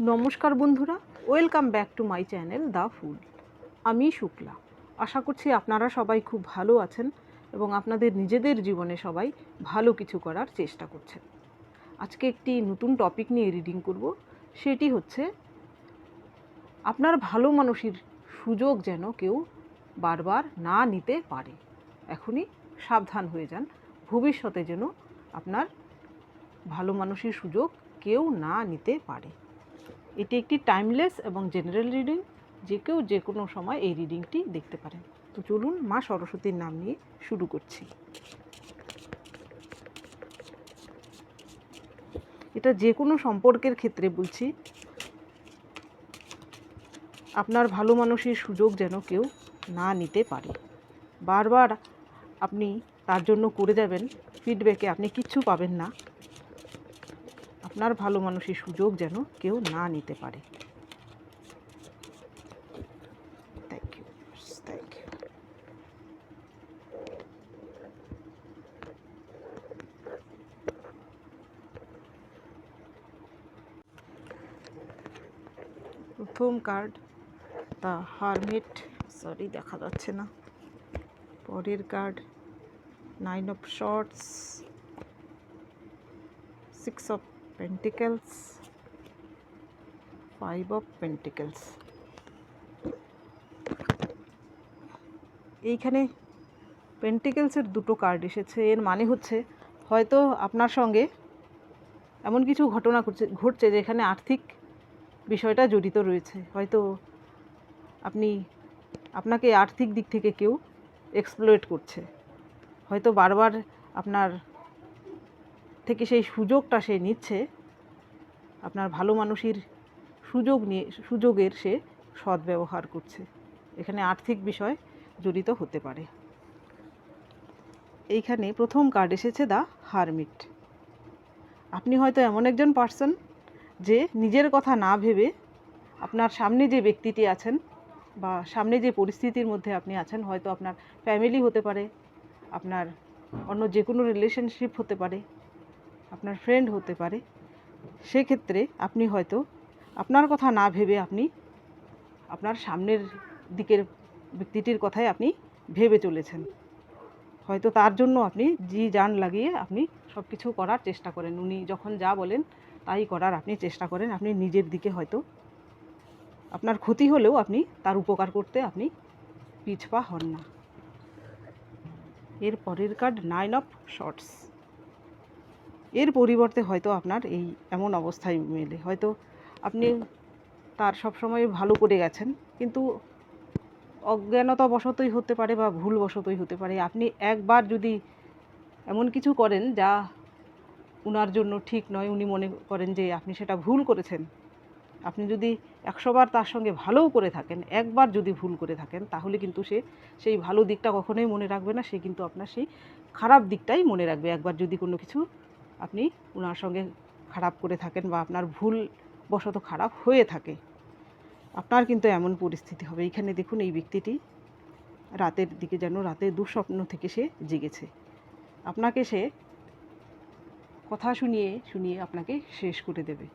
নমস্কার বন্ধুরা, welcome back to my channel the fool আমি শুক্লা। আশা করছি আপনারা সবাই খুব ভালো আছেন এবং আপনাদের নিজেদের জীবনে সবাই ভালো কিছু করার চেষ্টা করছেন। আজকে একটি নতুন টপিক নিয়ে রিডিং করব। সেটি হচ্ছে, আপনার ভালো মানুষের সুযোগ যেন কেউ বারবার না নিতে পারে। এখনই সাবধান হয়ে যান। ভবিষ্যতে যেন আপনার ভালো মানুষের সুযোগ কেউ না নিতে পারে। এটি একটি টাইমলেস এবং জেনারেল রিডিং যে কেউ যে কোনো সময় এই রিডিংটি দেখতে পারেন। তো চলুন মা সরস্বতীর নাম নিয়ে শুরু করছি। এটা যে কোনো সম্পর্কের ক্ষেত্রে বলছি, আপনার ভালো মানুষের সুযোগ যেন কেউ না নিতে পারে। বারবার আপনি তার জন্য করে যাবেন ফিডব্যাকে আপনি কিচ্ছু পাবেন না। আপনার ভালো মানুষের সুযোগ যেন কেউ না নিতে পারে। থ্যাংক থ্যাংক ইউ প্রথম কার্ড দ্য হারমিট সরি দেখা যাচ্ছে না। পরের card nine of swords six of pentacles five of pentacles এইখানে পেন্টিকেলসের দুটো কার্ড এসেছে, এর মানে হচ্ছে হয়তো আপনার সঙ্গে এমন কিছু ঘটনা ঘটছে ঘটছে যেখানে আর্থিক বিষয়টা জড়িত রয়েছে। হয়তো আপনি, আপনাকে আর্থিক দিক থেকে কেউ এক্সপ্লোয়েট করছে। হয়তো বারবার আপনার থেকে সেই সুযোগটা সে নিচ্ছে, আপনার ভালো মানুষের সুযোগ নিয়ে, সুযোগের সে সদ্ব্যবহার করছে। এখানে আর্থিক বিষয় জড়িত হতে পারে। এইখানে প্রথম কার্ড এসেছে দ্য হারমিট আপনি হয়তো এমন একজন পার্সন যে নিজের কথা না ভেবে আপনার সামনে যে ব্যক্তিটি আছেন বা সামনে যে পরিস্থিতির মধ্যে আপনি আছেন, হয়তো আপনার ফ্যামিলি হতে পারে, আপনার অন্য যে কোনো রিলেশনশিপ হতে পারে আপনার ফ্রেন্ড হতে পারে। সেক্ষেত্রে আপনি হয়তো আপনার কথা না ভেবে আপনি আপনার সামনের দিকের ব্যক্তিটির কথাই আপনি ভেবে চলেছেন। হয়তো তার জন্য আপনি জি জান লাগিয়ে আপনি সব কিছু করার চেষ্টা করেন। উনি যখন যা বলেন তাই করার আপনি চেষ্টা করেন। আপনি নিজের দিকে হয়তো আপনার ক্ষতি হলেও আপনি তার উপকার করতে আপনি পিছপা হন না। এর পরের কার্ড নাইন অফ শর্টস এর পরিবর্তে হয়তো আপনার এই এমন অবস্থায় মেলে। হয়তো আপনি তার সব সময় ভালো করে গেছেন, কিন্তু অজ্ঞানতা বশতই হতে পারে বা ভুল বশতই হতে পারে। আপনি একবার যদি এমন কিছু করেন যা উনার জন্য ঠিক নয়, উনি মনে করেন যে আপনি সেটা ভুল করেছেন, আপনি যদি একশোবার তার সঙ্গে ভালোও করে থাকেন, একবার যদি ভুল করে থাকেন, তাহলে কিন্তু সে সেই ভালো দিকটা কখনোই মনে রাখবে না, সে কিন্তু আপনার সেই খারাপ দিকটাই মনে রাখবে। একবার যদি কোনো কিছু আপনি ওনার সঙ্গে খারাপ করে থাকেন বা আপনার ভুল বশত খারাপ হয়ে থাকে। আপনার কিন্তু এমন পরিস্থিতি হবে। এইখানে দেখুন এই ব্যক্তিটি রাতের দিকে যেন রাতে দুঃস্বপ্ন থেকে সে জেগেছে। আপনাকে সে কথা শুনিয়ে শুনিয়ে আপনাকে শেষ করে দেবে।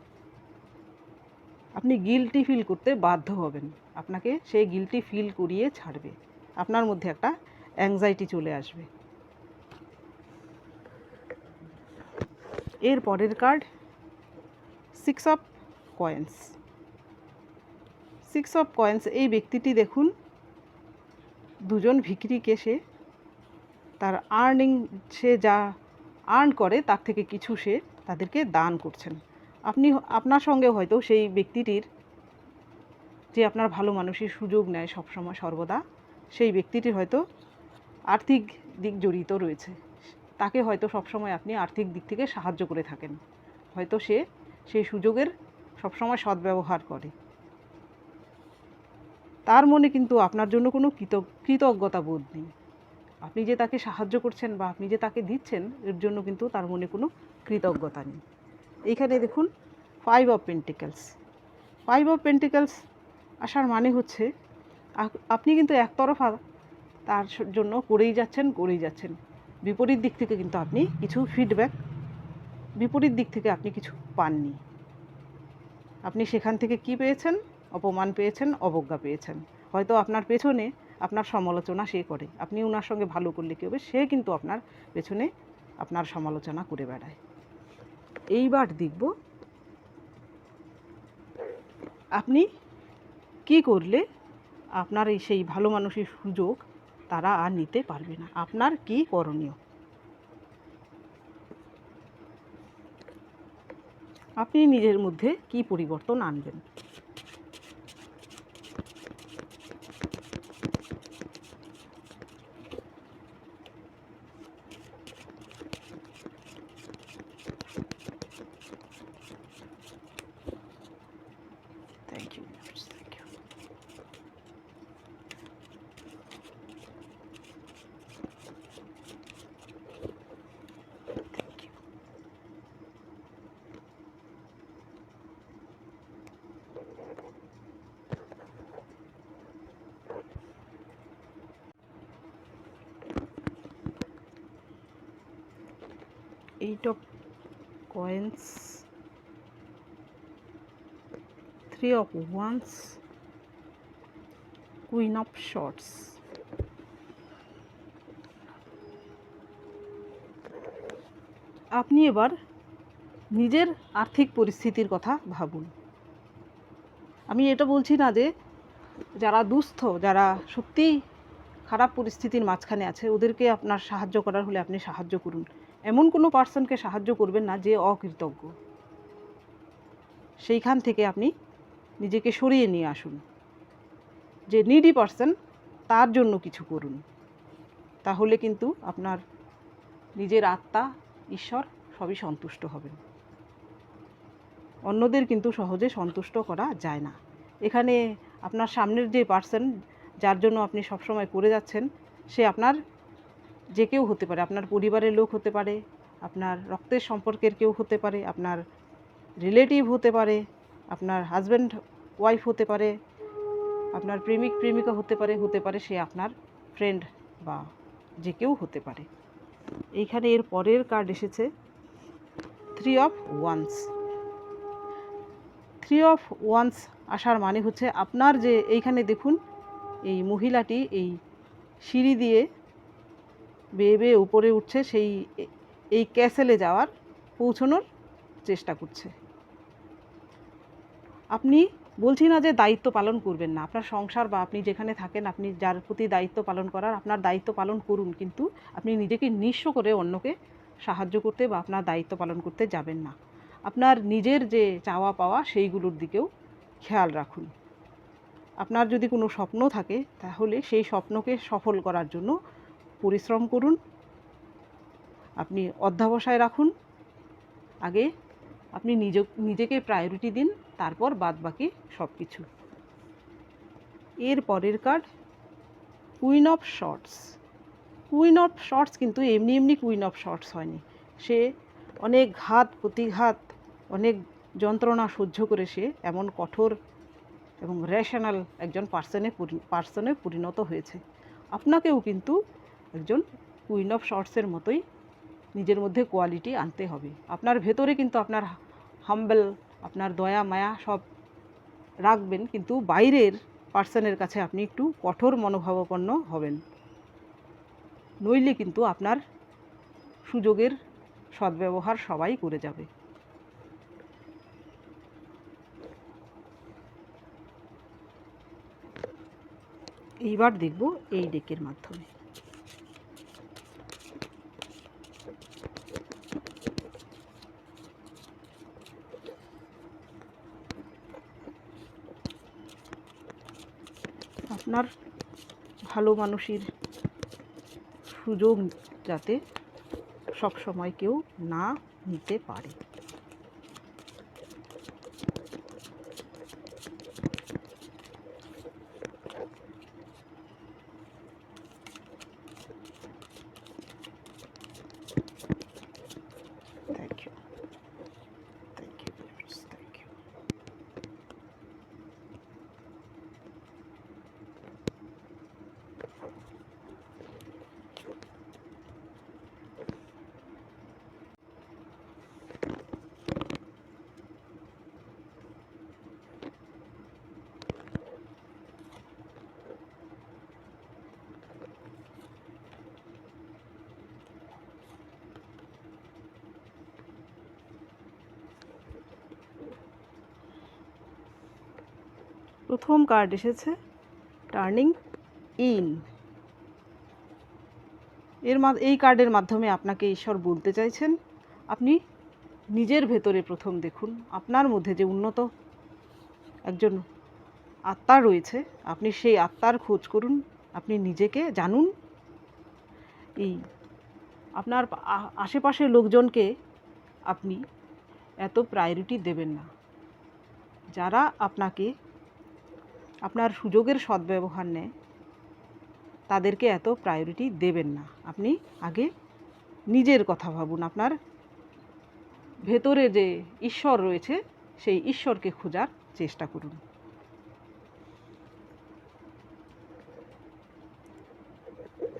আপনি গিলটি ফিল করতে বাধ্য হবেন। আপনাকে সে গিলটি ফিল করিয়ে ছাড়বে। আপনার মধ্যে একটা অ্যাংজাইটি চলে আসবে। এর পরের card six of coins six of coins এই ব্যক্তিটি দেখুন, দুজন ভিখিরিকে সে, তার আর্নিং সে যা আর্ন করে, তার থেকে কিছু সে তাদেরকে দান করছেন। আপনি, আপনার সঙ্গে হয়তো সেই ব্যক্তিটির যে আপনার ভালো মানুষের সুযোগ নেয় সবসময় সর্বদা, সেই ব্যক্তিটির হয়তো আর্থিক দিক জড়িত রয়েছে। তাকে হয়তো সবসময় আপনি আর্থিক দিক থেকে সাহায্য করে থাকেন। হয়তো সে সেই সুযোগের সবসময় সদ্ব্যবহার করে। তার মনে কিন্তু আপনার জন্য কোনো কৃত, কৃতজ্ঞতা বোধ নেই। আপনি যে তাকে সাহায্য করছেন বা আপনি যে তাকে দিচ্ছেন, এর জন্য কিন্তু তার মনে কোনো কৃতজ্ঞতা নেই। এইখানে দেখুন five of pentacles five of pentacles আসার মানে হচ্ছে আপনি কিন্তু একতরফা তার জন্য করেই যাচ্ছেন করেই যাচ্ছেন। বিপরীত দিক থেকে কিন্তু আপনি কিছু ফিডব্যাক বিপরীত দিক থেকে আপনি কিছু পাননি। আপনি সেখান থেকে কি পেয়েছেন? অপমান পেয়েছেন, অবজ্ঞা পেয়েছেন। হয়তো আপনার পেছনে আপনার সমালোচনা সে করে। আপনি ওনার সঙ্গে ভালো করলে কী হবে? সে কিন্তু আপনার পেছনে আপনার সমালোচনা করে বেড়ায়। এইবার দেখব আপনি কি করলে আপনার এই সেই ভালো মানুষের সুযোগ তারা আর নিতে পারবে না। আপনার কি করণীয়? আপনি নিজের মধ্যে কি পরিবর্তন আনবেন thank you thank you thank you eight of coins. Three of wands. Queen of swords. আপনি এবার নিজের আর্থিক পরিস্থিতির কথা ভাবুন। আমি এটা বলছি না যে যারা দুস্থ, যারা সত্যিই খারাপ পরিস্থিতির মাঝখানে আছে, ওদেরকে আপনার সাহায্য করার হলে আপনি সাহায্য করুন। এমন কোনো পার্সনকে সাহায্য করবেন না যে অকৃতজ্ঞ। সেইখান থেকে আপনি নিজেকে সরিয়ে নিয়ে আসুন। যে নিডি পার্সন তার জন্য কিছু করুন। তাহলে কিন্তু আপনার নিজের আত্মা, ঈশ্বর সবই সন্তুষ্ট হবেন। অন্যদের কিন্তু সহজে সন্তুষ্ট করা যায় না। এখানে আপনার সামনের যে পার্সন যার জন্য আপনি সবসময় করে যাচ্ছেন, সে আপনার যে কেউ হতে পারে। আপনার পরিবারের লোক হতে পারে, আপনার রক্তের সম্পর্কের কেউ হতে পারে, আপনার রিলেটিভ হতে পারে, আপনার হাজব্যান্ড ওয়াইফ হতে পারে, আপনার প্রেমিক, প্রেমিকা হতে পারে হতে পারে সে আপনার ফ্রেন্ড বা যে কেউ হতে পারে। এইখানে এর পরের কার্ড এসেছে three of wands three of wands আসার মানে হচ্ছে আপনার যে, এইখানে দেখুন, এই মহিলাটি এই সিঁড়ি দিয়ে বেয়ে বেয়ে উপরে উঠছে সেই এই ক্যাসেলে যাওয়ার, পৌঁছানোর চেষ্টা করছে। আপনি বলছি না যে দায়িত্ব পালন করবেন না। আপনার সংসার বা আপনি যেখানে থাকেন, আপনি যার প্রতি দায়িত্ব পালন করার, আপনার দায়িত্ব পালন করুন, কিন্তু আপনি নিজেকে নিঃস্ব করে অন্যকে সাহায্য করতে বা আপনার দায়িত্ব পালন করতে যাবেন না। আপনার নিজের যে চাওয়া পাওয়া, সেইগুলোর দিকেও খেয়াল রাখুন। আপনার যদি কোনো স্বপ্ন থাকে, তাহলে সেই স্বপ্নকে সফল করার জন্য পরিশ্রম করুন। আপনি অধ্যাবসায় রাখুন। আগে আপনি নিজ, নিজেকে প্রায়োরিটি দিন, তারপর বাদ বাকি সব কিছু এর পরের card queen of swords queen of swords কিন্তু এমনি এমনি কুইন অফ শর্টস হয়নি। সে অনেক ঘাত, প্রতিঘাত, অনেক যন্ত্রণা সহ্য করে সে এমন কঠোর এবং রেশনাল একজন পার্সনে পার্সনে পরিণত হয়েছে। আপনাকেও কিন্তু একজন কুইন অফ শর্টসের মতোই নিজের মধ্যে কোয়ালিটি আনতে হবে। আপনার ভেতরে কিন্তু আপনার হাম্বেল আপনার দয়া, মায়া সব রাখবেন, কিন্তু বাইরের পার্সনের কাছে আপনি একটু কঠোর মনোভাবাপন্ন হবেন। নইলে কিন্তু আপনার সুযোগের সদ্ব্যবহার সবাই করে যাবে। এইবার দেখব এই ডেকের মাধ্যমে। আপনার ভালো মানুষের সুযোগ যাতে সব সময় কেউ না নিতে পারে thank you thank you thank you প্রথম কার্ড এসেছে টার্নিং ইন এর এই কার্ডের মাধ্যমে আপনাকে ঈশ্বর বলতে চাইছেন। আপনি নিজের ভেতরে প্রথম দেখুন, আপনার মধ্যে যে উন্নত একজন আত্মা রয়েছে, আপনি সেই আত্মার খোঁজ করুন, আপনি নিজেকে জানুন। এই আপনার আশেপাশের লোকজনকে আপনি এত প্রায়োরিটি দেবেন না। যারা আপনাকে আপনার সুযোগের সদ্ব্যবহার নেয় তাদেরকে এত প্রায়োরিটি দেবেন না। আপনি আগে নিজের কথা ভাবুন, আপনার ভেতরে যে ঈশ্বর রয়েছে, সেই ঈশ্বরকে খোঁজার চেষ্টা করুন।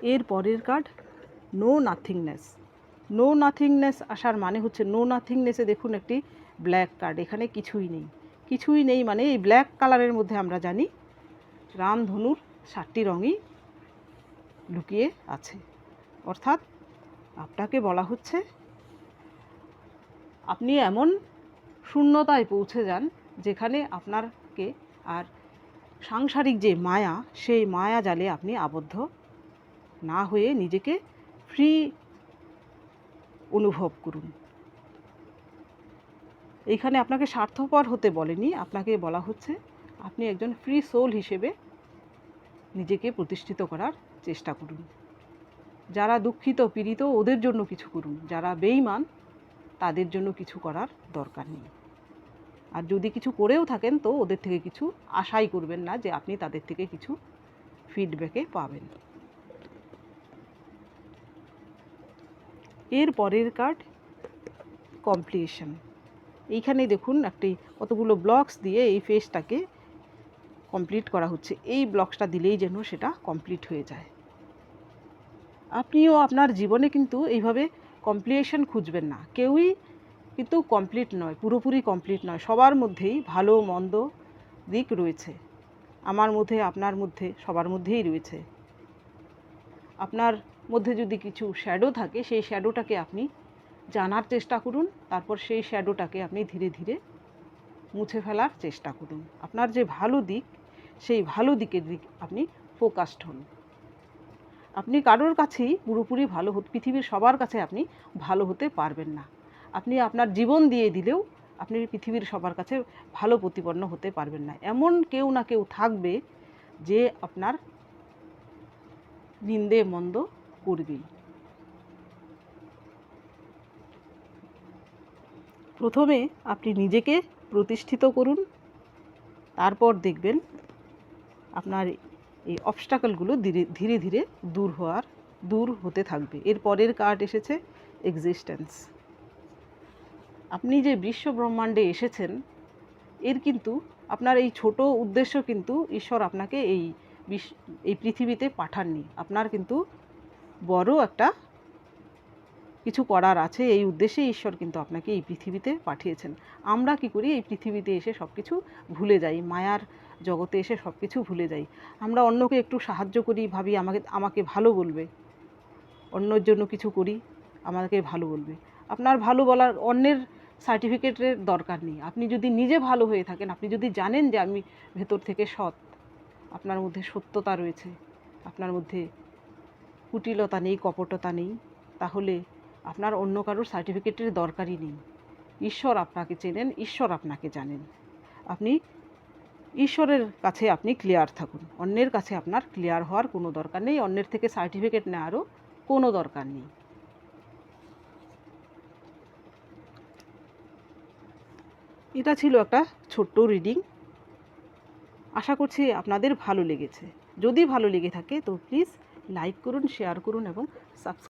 এর পরের card no nothingness no nothingness আসার মানে হচ্ছে নো নাথিংনেসে দেখুন একটি ব্ল্যাক কার্ড এখানে কিছুই নেই। কিছুই নেই মানে এই ব্ল্যাক কালারের মধ্যে আমরা জানি রামধনুর সাতটি রঙই লুকিয়ে আছে। অর্থাৎ আপনাকে বলা হচ্ছে, আপনি এমন শূন্যতায় পৌঁছে যান যেখানে আপনারকে আর সাংসারিক যে মায়া, সেই মায়া জালে আপনি আবদ্ধ না হয়ে নিজেকে ফ্রি অনুভব করুন। এইখানে আপনাকে স্বার্থপর হতে বলেনি, আপনাকে বলা হচ্ছে আপনি একজন ফ্রি সোল হিসেবে নিজেকে প্রতিষ্ঠিত করার চেষ্টা করুন। যারা দুঃখিত, পীড়িত, ওদের জন্য কিছু করুন। যারা বেইমান তাদের জন্য কিছু করার দরকার নেই। আর যদি কিছু করেও থাকেন, তো ওদের থেকে কিছু আশাই করবেন না যে আপনি তাদের থেকে কিছু ফিডব্যাকে পাবেন। এর পরের কার্ড কমপ্লিশন এইখানে দেখুন একটি কতগুলো ব্লকস দিয়ে এই ফেসটাকে কমপ্লিট করা হচ্ছে। এই ব্লকসটা দিলেই যেন সেটা কমপ্লিট হয়ে যায়। আপনিও আপনার জীবনে কিন্তু এইভাবে কমপ্লিশন খুঁজবেন না। কেউই কিন্তু কমপ্লিট নয়, পুরোপুরি কমপ্লিট নয়। সবার মধ্যেই ভালো, মন্দ দিক রয়েছে। আমার মধ্যে, আপনার মধ্যে, সবার মধ্যেই রয়েছে। আপনার মধ্যে যদি কিছু শ্যাডো থাকে, সেই শ্যাডোটাকে আপনি জানার চেষ্টা করুন, তারপর সেই শ্যাডোটাকে আপনি ধীরে ধীরে মুছে ফেলার চেষ্টা করুন। আপনার যে ভালো দিক, সেই ভালো দিকের দিক আপনি ফোকাসড হন। আপনি কারোর কাছেই পুরোপুরি ভালো হতে, পৃথিবীর সবার কাছে আপনি ভালো হতে পারবেন না। আপনি আপনার জীবন দিয়ে দিলেও আপনি পৃথিবীর সবার কাছে ভালো প্রতিপন্ন হতে পারবেন না। এমন কেউ না কেউ থাকবে যে আপনার নিন্দে মন্দ করবেই। প্রথমে আপনি নিজেকে প্রতিষ্ঠিত করুন। তারপর দেখবেন আপনার এই অবস্টাকলগুলো ধীরে ধীরে ধীরে দূর হওয়ার, দূর হতে থাকবে। এর পরের কার্ড এসেছে এক্সিস্টেন্স আপনি যে বিশ্ব ব্রহ্মাণ্ডে এসেছেন, এর কিন্তু আপনার এই ছোট উদ্দেশ্য কিন্তু ঈশ্বর আপনাকে এই এই পৃথিবীতে পাঠাননি। আপনার কিন্তু বড় একটা কিছু করার আছে, এই উদ্দেশ্যে ঈশ্বর কিন্তু আপনাকে এই পৃথিবীতে পাঠিয়েছেন। আমরা কি করি, এই পৃথিবীতে এসে সব কিছু ভুলে যাই, মায়ার জগতে এসে সব কিছু ভুলে যাই। আমরা অন্যকে একটু সাহায্য করি, ভাবি আমাকে আমাকে ভালো বলবে। অন্যের জন্য কিছু করি, আমাকে ভালো বলবে। আপনার ভালো বলার, অন্যের সার্টিফিকেটের দরকার নেই। আপনি যদি নিজে ভালো হয়ে থাকেন, আপনি যদি জানেন যে আমি ভেতর থেকে সৎ, আপনার মধ্যে সত্যতা রয়েছে, আপনার মধ্যে কুটিলতা নেই, কপটতা নেই, তাহলে আপনার অন্য কারোর সার্টিফিকেটের দরকারই নেই। ঈশ্বর আপনাকে চেনেন, ঈশ্বর আপনাকে জানেন। আপনি ঈশ্বরের কাছে আপনি ক্লিয়ার থাকুন। অন্যের কাছে আপনার ক্লিয়ার হওয়ার কোনো দরকার নেই। অন্যের থেকে সার্টিফিকেট নেওয়ারও কোনো দরকার নেই। এটা ছিল একটা ছোট্ট রিডিং আশা করছি আপনাদের ভালো লেগেছে। যদি ভালো লেগে থাকে তো প্লিজ লাইক করুন শেয়ার করুন এবং সাবস্ক্রাইব